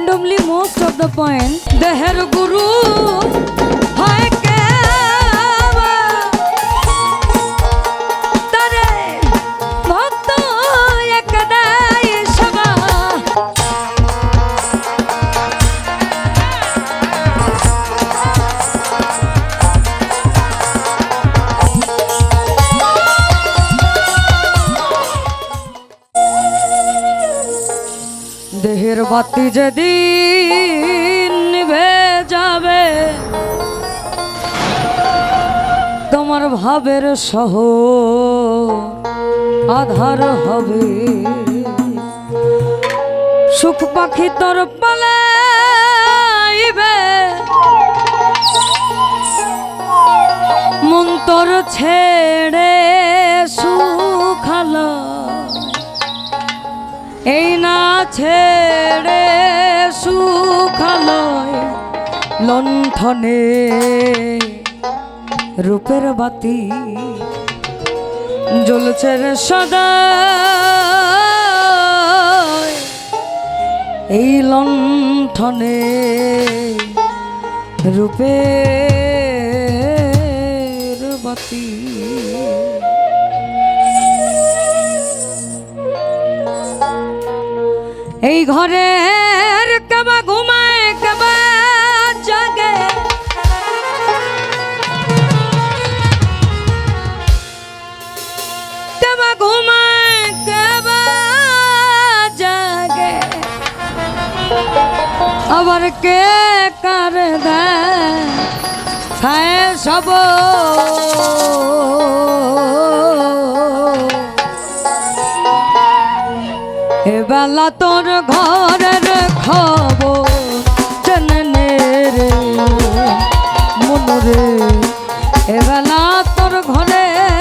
randomly most of the points. The Heruguru High বাতি যেদিন নিভে যাবে তোমার ভাবের সহ আধার হবে। সুখ পাখি তোর পালাইবে, মন তোর ছেড়ে সুখালো। এই না ছেড়ে সুখালয় লণ্ঠনে রূপের বাতি জ্বলছে রে সদা। এই লণ্ঠনে রূপের বাতি এই ঘরের কেবা ঘুমায়, কেবা জাগে। কেবা ঘুমায়, কেবা জাগে। আবার কে কার দেয়? সব এবেলা তোর ঘরের খবর জেনে রে। মনরে এবেলা তোর ঘরের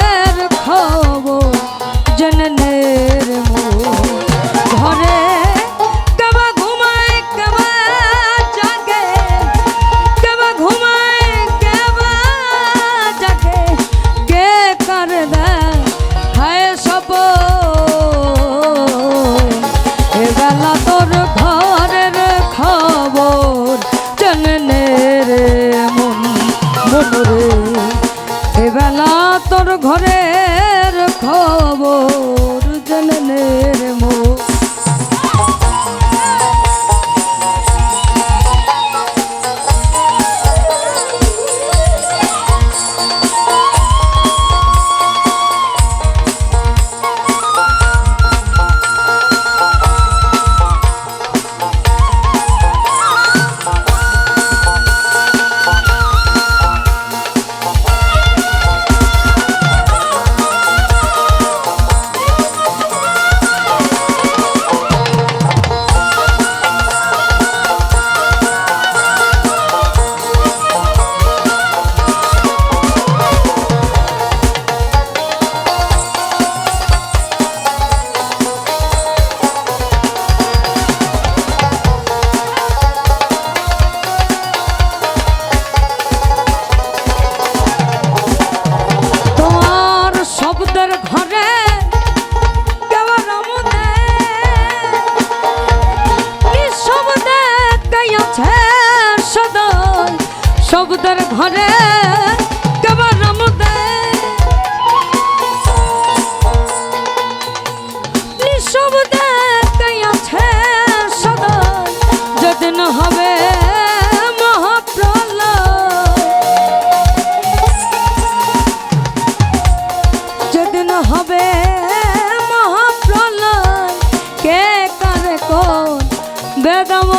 বেদম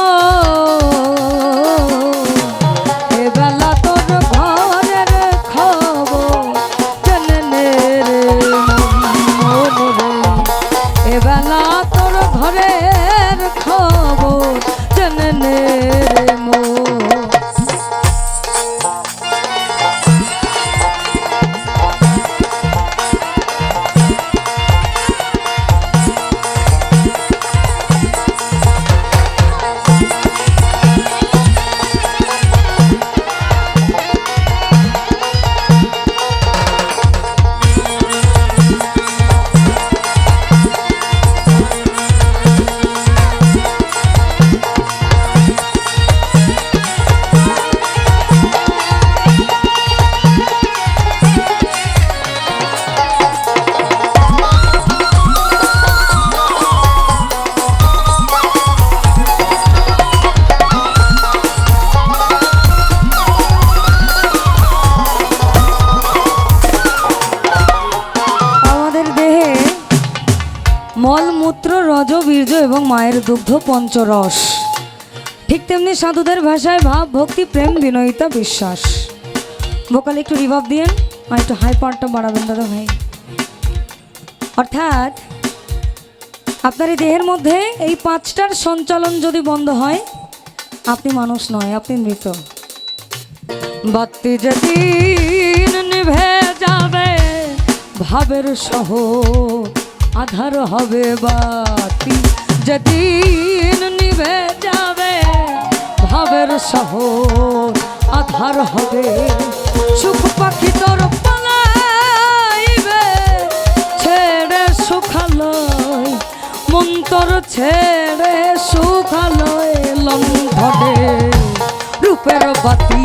মায়ের দুগ্ধ পঞ্চরস। ঠিক তেমনি সাধুদের ভাষায় ভাব, ভক্তি, প্রেম, বিনয়িতা, বিশ্বাস। ভোকালে একটু রিভাব দিয়েন, আর একটু হাই পাওয়ারটা বাড়াবেন দাদা ভাই। অর্থাৎ, আপনার এই দেহের মধ্যে এই পাঁচটার সঞ্চালন যদি বন্ধ হয়, আপনি মানুষ নয়, আপনি মৃত। বাতি যেদিন নিভে যাবে, ভাবের সহ আধার হবে বাতি যেদিন নিভে যাবে, ভাবের সহ আধার হবে। সুখ পাখি তোর পালাইবে, ছেড়ে সুখালয় মন্তর ছেড়ে সুখালয় লঙ্ঘনে। রূপের বাতি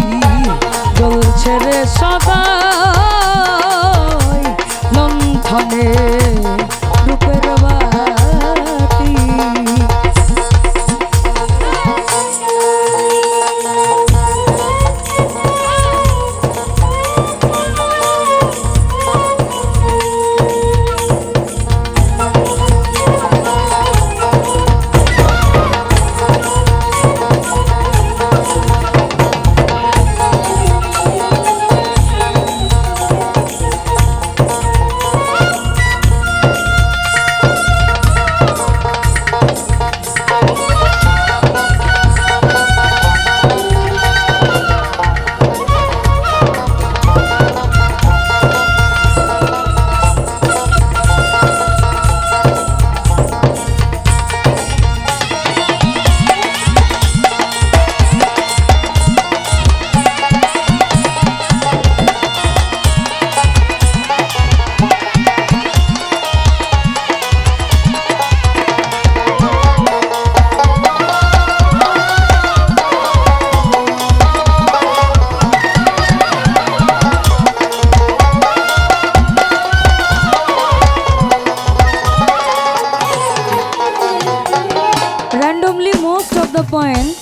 probably most of the point,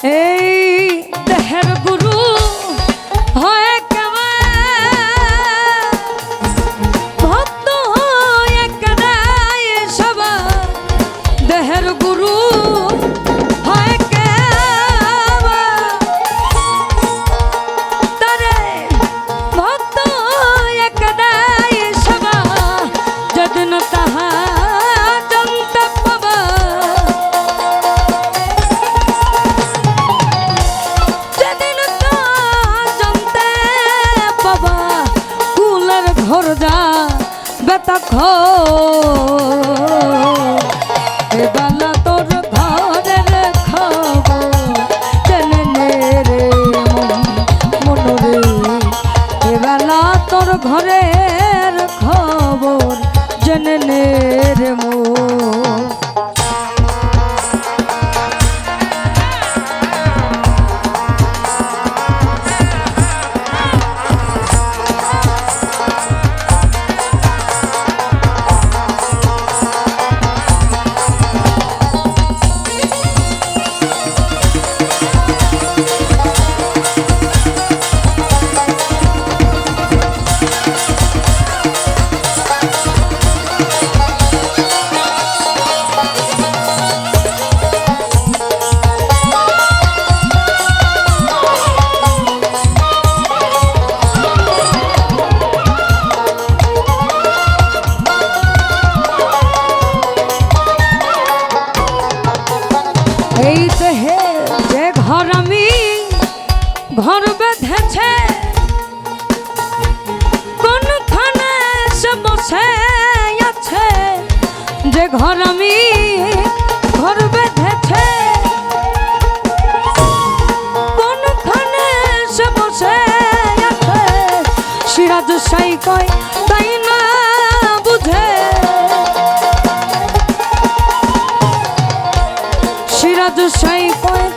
Hey, the Her Guru. hey. এই দেহে যে ঘর আমি, ঘর বেঁধেছে। কোনখানে সে বসে আছে? যে ঘর আমি, ঘর বেঁধেছে। কোনখানে সে বসে আছে? সিরাজ সাই কয়, তাই সিরাজ সাই কয় তাই